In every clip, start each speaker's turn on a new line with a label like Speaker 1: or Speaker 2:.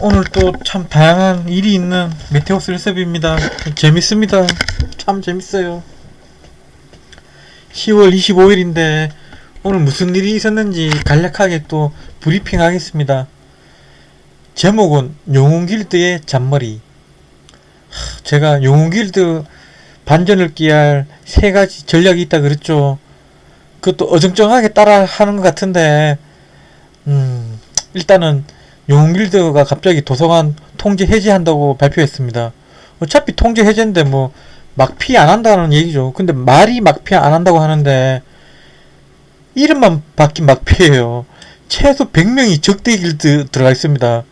Speaker 1: 오늘 또 참 다양한 일이 있는 메테오스 일섭입니다. 재밌습니다. 참 재밌어요. 10월 25일인데 오늘 무슨 일이 있었는지 간략하게 또 브리핑 하겠습니다. 제목은 영웅길드의 잔머리. 하, 제가 영웅길드 반전을 기할 세 가지 전략이 있다 그랬죠. 그것도 어정쩡하게 따라 하는 것 같은데, 음, 일단은 영웅길드가 갑자기 도서관 통제 해제한다고 발표했습니다. 어차피 통제 해제인데 뭐 막피 안 한다는 얘기죠. 근데 말이 막피 안 한다고 하는데 이름만 바뀐 막피예요. 최소 100명이 적대 길드 들어가 있습니다.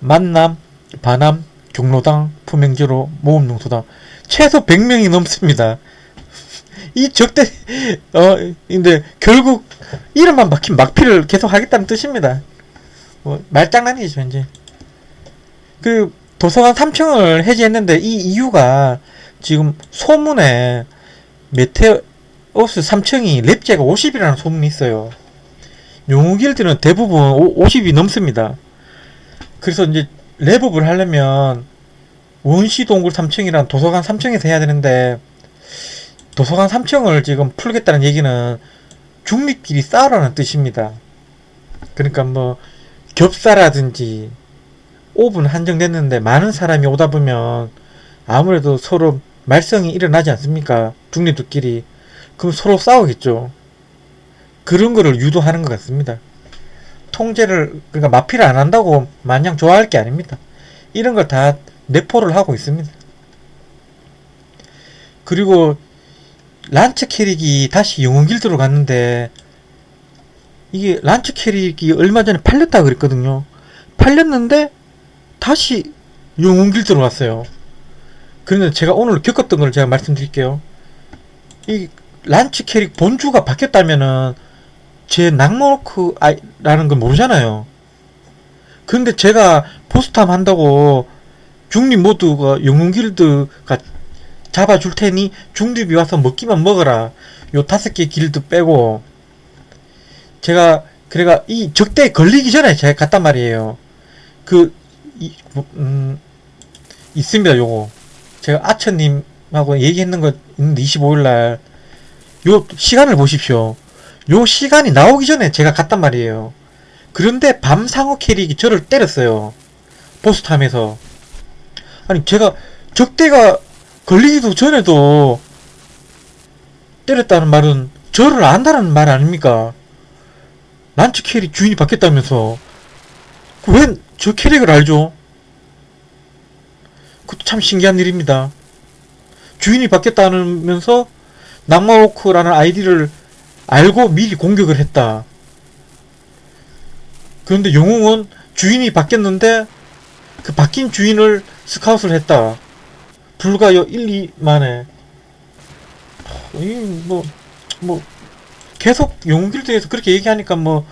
Speaker 1: 만남, 반함, 경로당, 품행제로, 모험농소당 최소 100명이 넘습니다. 이 적대 어 근데 결국 이름만 바뀐 막피를 계속 하겠다는 뜻입니다. 뭐 말장난이죠 이제. 그 도서관 3층을 해제했는데 이 이유가 지금 소문에 메테오스 3층이 랩제가 50이라는 소문이 있어요. 용우길드는 대부분 50이 넘습니다. 그래서 이제 랩업을 하려면 원시 동굴 3층이란 도서관 3층에서 해야 되는데 도서관 3층을 지금 풀겠다는 얘기는 중립끼리 싸우라는 뜻입니다. 그러니까 뭐 겹사라든지 5분 한정됐는데 많은 사람이 오다 보면 아무래도 서로 말썽이 일어나지 않습니까? 중립들끼리. 그럼 서로 싸우겠죠. 그런 거를 유도하는 것 같습니다. 통제를, 그러니까 마피를 안 한다고 마냥 좋아할 게 아닙니다. 이런 걸 다 내포를 하고 있습니다. 그리고 란츠 캐릭이 다시 영웅 길드로 갔는데 이게 란츠 캐릭이 얼마 전에 팔렸다 그랬거든요. 팔렸는데 다시 영웅길드로 갔어요. 그런데 제가 오늘 겪었던 걸 제가 말씀드릴게요. 이 란츠 캐릭 본주가 바뀌었다면은 제 낙모노크라는 걸 모르잖아요. 근데 제가 보스탐 한다고 중립 모두가 영웅길드가 잡아줄 테니 중립이 와서 먹기만 먹어라. 요 다섯 개 길드 빼고 제가 그래가 이 적대에 걸리기 전에 제가 갔단 말이에요. 그 이, 뭐, 음, 있습니다. 요거 제가 아처님하고 얘기했는 거 있는데 25일 날 요 시간을 보십시오. 요 시간이 나오기 전에 제가 갔단 말이에요. 그런데 밤 상어 캐릭이 저를 때렸어요. 보스탐에서. 아니 제가 적대가 걸리기도 전에도 때렸다는 말은 저를 안다는 말 아닙니까? 란츠 캐릭 주인이 바뀌었다면서 왜저 캐릭을 알죠? 그것도 참 신기한 일입니다. 주인이 바뀌었다면서 낙마워크라는 아이디를 알고 미리 공격을 했다. 그런데 영웅은 주인이 바뀌었는데 그 바뀐 주인을 스카웃을 했다. 불과 요 1, 2 만에. 이뭐 뭐 계속 영웅길드에서 그렇게 얘기하니까 뭐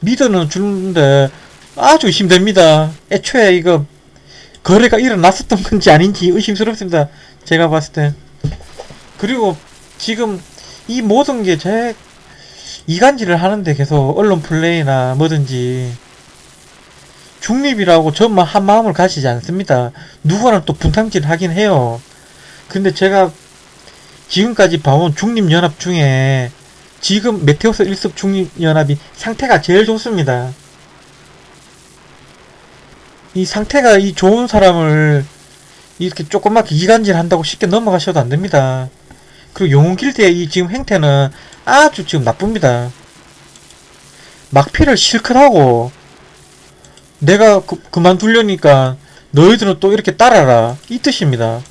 Speaker 1: 믿어는 주는데 아주 의심됩니다. 애초에 이거 거래가 일어났었던 건지 아닌지 의심스럽습니다. 제가 봤을 때. 그리고 지금 이 모든 게 제 이간질을 하는데 계속 언론 플레이나 뭐든지 중립이라고 저만 한 마음을 가지지 않습니다. 누구나 또 분탕질 하긴 해요. 근데 제가 지금까지 봐온 중립연합 중에 지금 메테오스 1습 중립연합이 상태가 제일 좋습니다. 이 상태가 이 좋은 사람을 이렇게 조그맣게 이간질 한다고 쉽게 넘어가셔도 안 됩니다. 그리고 영웅길드의 이 지금 행태는 아주 지금 나쁩니다. 막피를 실컷 하고 내가 그, 그만두려니까 너희들은 또 이렇게 따라라 이 뜻입니다.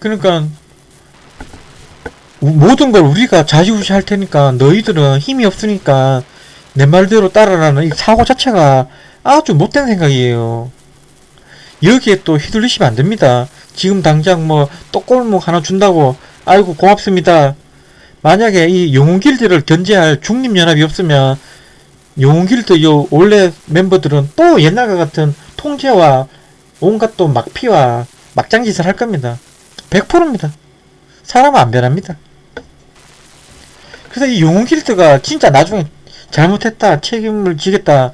Speaker 1: 그러니까 우- 모든 걸 우리가 좌지우지 할 테니까 너희들은 힘이 없으니까 내 말대로 따라라는 이 사고 자체가 아주 못된 생각이에요. 여기에 또 휘둘리시면 안 됩니다. 지금 당장 뭐 떡골목 하나 준다고 아이고 고맙습니다. 만약에 이 영웅길드를 견제할 중립연합이 없으면 영웅길드 요 원래 멤버들은 또 옛날과 같은 통제와 온갖 또 막피와 막장짓을 할 겁니다. 100%입니다. 사람은 안 변합니다. 그래서 이 영웅 길드가 진짜 나중에 잘못했다 책임을 지겠다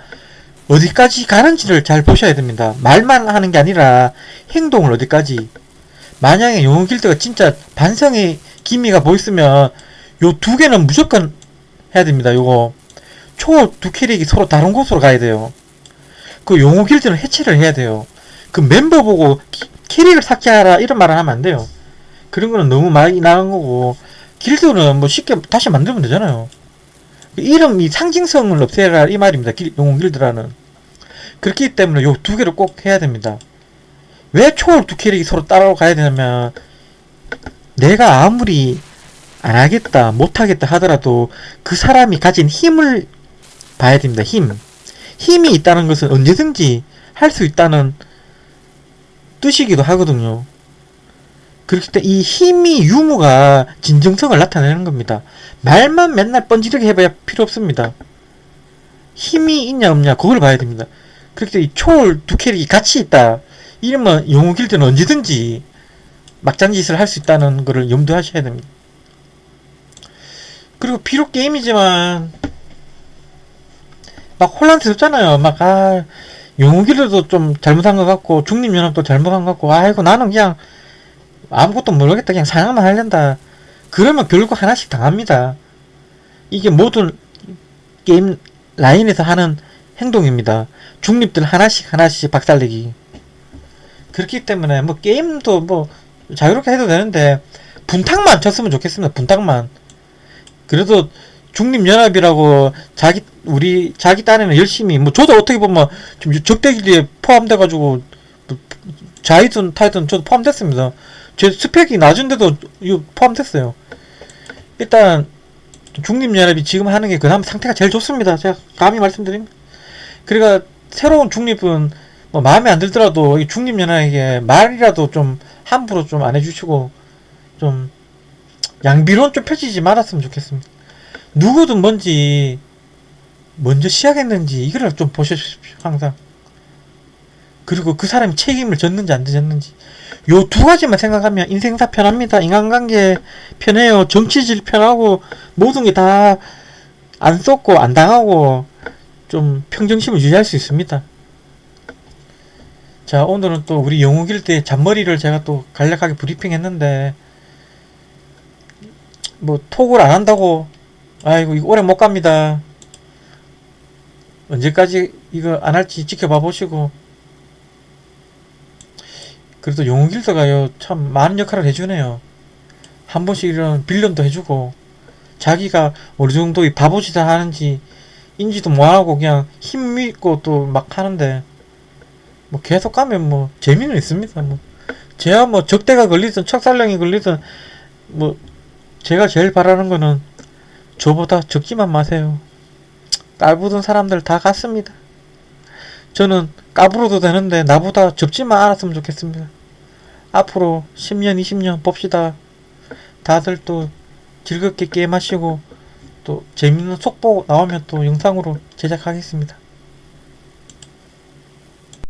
Speaker 1: 어디까지 가는지를 잘 보셔야 됩니다. 말만 하는 게 아니라 행동을 어디까지 만약에 영웅 길드가 진짜 반성의 기미가 보였으면 요 두 개는 무조건 해야 됩니다. 요거 초 두 캐릭이 서로 다른 곳으로 가야 돼요. 그 용호 길드는 해체를 해야 돼요. 그 멤버 보고 키- 캐릭을 삭제하라 이런 말을 하면 안 돼요. 그런 거는 너무 많이 나간 거고 길드는 뭐 쉽게 다시 만들면 되잖아요. 이름 이 상징성을 없애라 이 말입니다. 길- 용호 길드라는 그렇기 때문에 요 두 개를 꼭 해야 됩니다. 왜 초월 두 캐릭이 서로 따라가야 되냐면 내가 아무리 안 하겠다, 못 하겠다 하더라도 그 사람이 가진 힘을 봐야 됩니다. 힘. 힘이 있다는 것은 언제든지 할 수 있다는 뜻이기도 하거든요. 그렇기 때문에 이 힘이 유무가 진정성을 나타내는 겁니다. 말만 맨날 뻔지르게 해봐야 필요 없습니다. 힘이 있냐 없냐 그걸 봐야 됩니다. 그렇기 때문에 이 초월 두 캐릭이 같이 있다. 이러면 영웅 길드는 언제든지 막장짓을 할 수 있다는 것을 염두하셔야 됩니다. 그리고 비록 게임이지만 막 혼란스럽잖아요. 막 아, 영웅길도 좀 잘못한 것 같고 중립연합도 잘못한 것 같고 아이고 나는 그냥 아무것도 모르겠다 그냥 사냥만 하려다 그러면 결국 하나씩 당합니다. 이게 모든 게임 라인에서 하는 행동입니다. 중립들 하나씩 하나씩 박살내기. 그렇기 때문에 뭐 게임도 뭐 자유롭게 해도 되는데 분탕만 쳤으면 좋겠습니다. 분탕만. 그래도 중립연합이라고 자기 우리 자기 딴에는 열심히 뭐 저도 어떻게 보면 좀 적대기에 포함돼 가지고 뭐 자이든 타이든 저도 포함됐습니다. 제 스펙이 낮은데도 이거 포함됐어요. 일단 중립연합이 지금 하는 게 그나마 상태가 제일 좋습니다. 제가 감히 말씀드립니다. 그러니까 새로운 중립은 뭐 마음에 안 들더라도 이 중립연합에게 말이라도 좀 함부로 좀 안 해주시고 좀 양비론 좀 펼치지 말았으면 좋겠습니다. 누구든 뭔지 먼저 시작했는지 이거를 좀 보셔주십시오 항상. 그리고 그 사람이 책임을 졌는지 안 졌는지 요 두 가지만 생각하면 인생사 편합니다. 인간관계 편해요. 정치질 편하고 모든 게 다 안 쏟고 안 당하고 좀 평정심을 유지할 수 있습니다. 자 오늘은 또 우리 영웅길 때 잔머리를 제가 또 간략하게 브리핑했는데 뭐 톡을 안 한다고 아이고 이거 오래 못 갑니다. 언제까지 이거 안 할지 지켜봐 보시고 그래도 영웅길드가요 참 많은 역할을 해주네요. 한 번씩 이런 빌런도 해주고 자기가 어느 정도 이 바보짓을 하는지 인지도 못하고 그냥 힘 믿고 또 막 하는데 뭐 계속 가면 뭐 재미는 있습니다. 뭐 제가 뭐 적대가 걸리든 척살령이 걸리든 뭐 제가 제일 바라는 거는 저보다 적지만 마세요. 딸부든 사람들 다 같습니다. 저는 까불어도 되는데 나보다 접지만 않았으면 좋겠습니다. 앞으로 10년, 20년 봅시다. 다들 또 즐겁게 게임하시고 또 재밌는 속보 나오면 또 영상으로 제작하겠습니다.